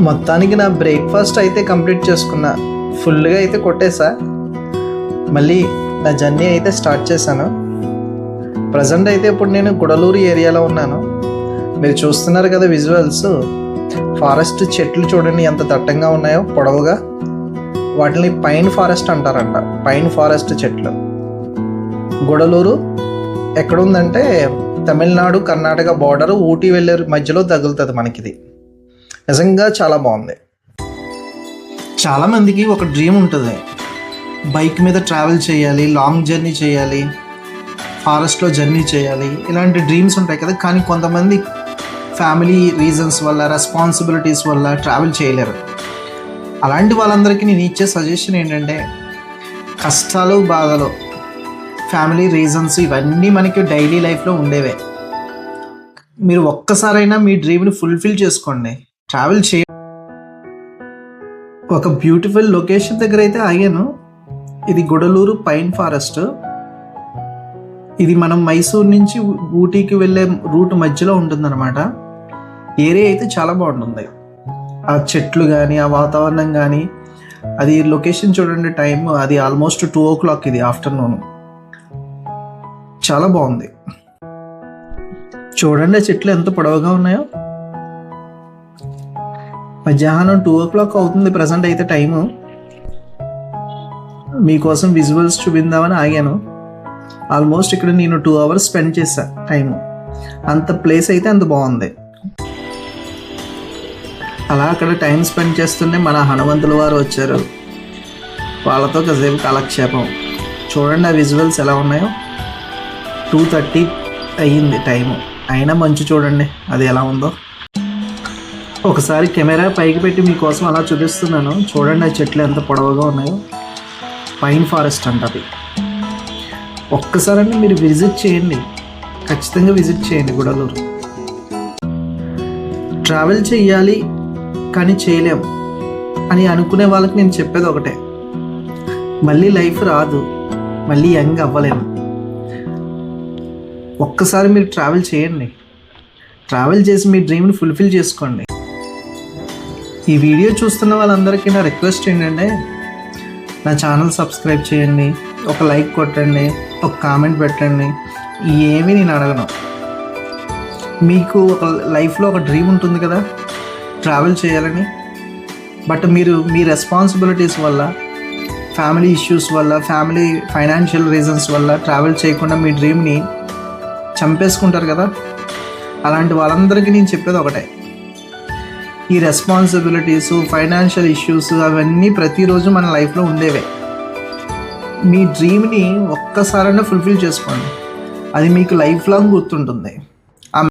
మొత్తానికి నా బ్రేక్ఫాస్ట్ అయితే కంప్లీట్ చేసుకున్నా. ఫుల్గా అయితే కొట్టేసా. మళ్ళీ నా జర్నీ అయితే స్టార్ట్ చేశాను. ప్రజెంట్ అయితే ఇప్పుడు నేను గుడలూరు ఏరియాలో ఉన్నాను. మీరు చూస్తున్నారు కదా విజువల్స్. ఫారెస్ట్ చెట్లు చూడండి ఎంత దట్టంగా ఉన్నాయో పొడవుగా. వాటిని పైన్ ఫారెస్ట్ అంటారంట. పైన్ ఫారెస్ట్ చెట్లు. గుడలూరు ఎక్కడుందంటే తమిళనాడు కర్ణాటక బార్డర్ ఊటీ వెళ్ళే మధ్యలో తగులుతుంది మనకిది. నిజంగా చాలా బాగుంది. చాలామందికి ఒక డ్రీమ్ ఉంటుంది. బైక్ మీద ట్రావెల్ చేయాలి లాంగ్ జర్నీ చేయాలి ఫారెస్ట్లో జర్నీ చేయాలి ఇలాంటి డ్రీమ్స్ ఉంటాయి కదా. కానీ కొంతమంది ఫ్యామిలీ రీజన్స్ వల్ల రెస్పాన్సిబిలిటీస్ వల్ల ట్రావెల్ చేయలేరు. అలాంటి వాళ్ళందరికీ నేను ఇచ్చే సజెషన్ ఏంటంటే కష్టాలు బాధలు ఫ్యామిలీ రీజన్స్ ఇవన్నీ మనకి డైలీ లైఫ్లో ఉండేవే. మీరు ఒక్కసారైనా మీ డ్రీమ్ని ఫుల్ఫిల్ చేసుకోండి. ట్రావెల్ చేయ ఒక బ్యూటిఫుల్ లొకేషన్ దగ్గర అయితే ఆగాను. ఇది గుడలూరు పైన్ ఫారెస్ట్ ఇది మనం మైసూర్ నుంచి ఊటీకి వెళ్ళే రూట్ మధ్యలో ఉంటుందన్నమాట. ఏరియా అయితే చాలా బాగుంటుంది. ఆ చెట్లు కానీ ఆ వాతావరణం కానీ అది లొకేషన్ చూడండి టైం అది ఆల్మోస్ట్ టూ ఓ క్లాక్ ఇది ఆఫ్టర్నూన్ చాలా బాగుంది. చూడండి ఆ చెట్లు ఎంత పొడవుగా ఉన్నాయో. మధ్యాహ్నం టూ ఓ క్లాక్ అవుతుంది ప్రజెంట్ అయితే టైము మీకోసం విజువల్స్ చూపిందామని ఆగాను. ఆల్మోస్ట్ ఇక్కడ నేను టూ అవర్స్ స్పెండ్ చేశా టైము అంత ప్లేస్ అయితే అంత బాగుంది. అలా అక్కడ టైం స్పెండ్ చేస్తుంటే మన హనుమంతుల వారు వచ్చారు. వాళ్ళతో కాసేపు కాలక్షేపం. చూడండి ఆ విజువల్స్ ఎలా ఉన్నాయో. టూ థర్టీ అయ్యింది టైము అయినా మంచు చూడండి అది ఎలా ఉందో. ఒకసారి కెమెరా పైకి పెట్టి మీకోసం అలా చూపిస్తున్నాను. చూడండి ఆ చెట్లు ఎంత పొడవుగా ఉన్నాయో. పైన్ ఫారెస్ట్ అంట అంటది ఒక్కసారండి మీరు విజిట్ చేయండి. ఖచ్చితంగా విజిట్ చేయండి గుడలూరు. ట్రావెల్ చేయాలి కానీ చేయలేం అని అనుకునే వాళ్ళకి నేను చెప్పేది ఒకటే. మళ్ళీ లైఫ్ రాదు మళ్ళీ యంగ్ అవ్వలేము. ఒక్కసారి మీరు ట్రావెల్ చేయండి. ట్రావెల్ చేసి మీ డ్రీమ్ని ఫుల్ఫిల్ చేసుకోండి. ఈ వీడియో చూస్తున్న వాళ్ళందరికీ నా రిక్వెస్ట్ ఏంటంటే నా ఛానల్ సబ్స్క్రైబ్ చేయండి ఒక లైక్ కొట్టండి ఒక కామెంట్ పెట్టండి. ఏమీ నేను అడగను. మీకు ఒక లైఫ్లో ఒక డ్రీమ్ ఉంటుంది కదా ట్రావెల్ చేయాలని. బట్ మీరు మీ రెస్పాన్సిబిలిటీస్ వల్ల ఫ్యామిలీ ఇష్యూస్ వల్ల ఫ్యామిలీ ఫైనాన్షియల్ రీజన్స్ వల్ల ట్రావెల్ చేయకుండా మీ డ్రీమ్ని చంపేసుకుంటారు కదా అలాంటి వాళ్ళందరికీ నేను చెప్పేది ఒకటే. ఈ రెస్పాన్సిబిలిటీస్ ఫైనాన్షియల్ ఇష్యూస్ అవన్నీ ప్రతిరోజు మన లైఫ్లో ఉండేవే. మీ డ్రీమ్ని ఒక్కసారైనా ఫుల్ఫిల్ చేసుకోండి. అది మీకు లైఫ్ లాంగ్ గుర్తుంటుంది.